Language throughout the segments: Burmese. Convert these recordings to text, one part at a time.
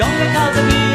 ကောင်းတဲ့ခါသမီး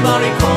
Morricone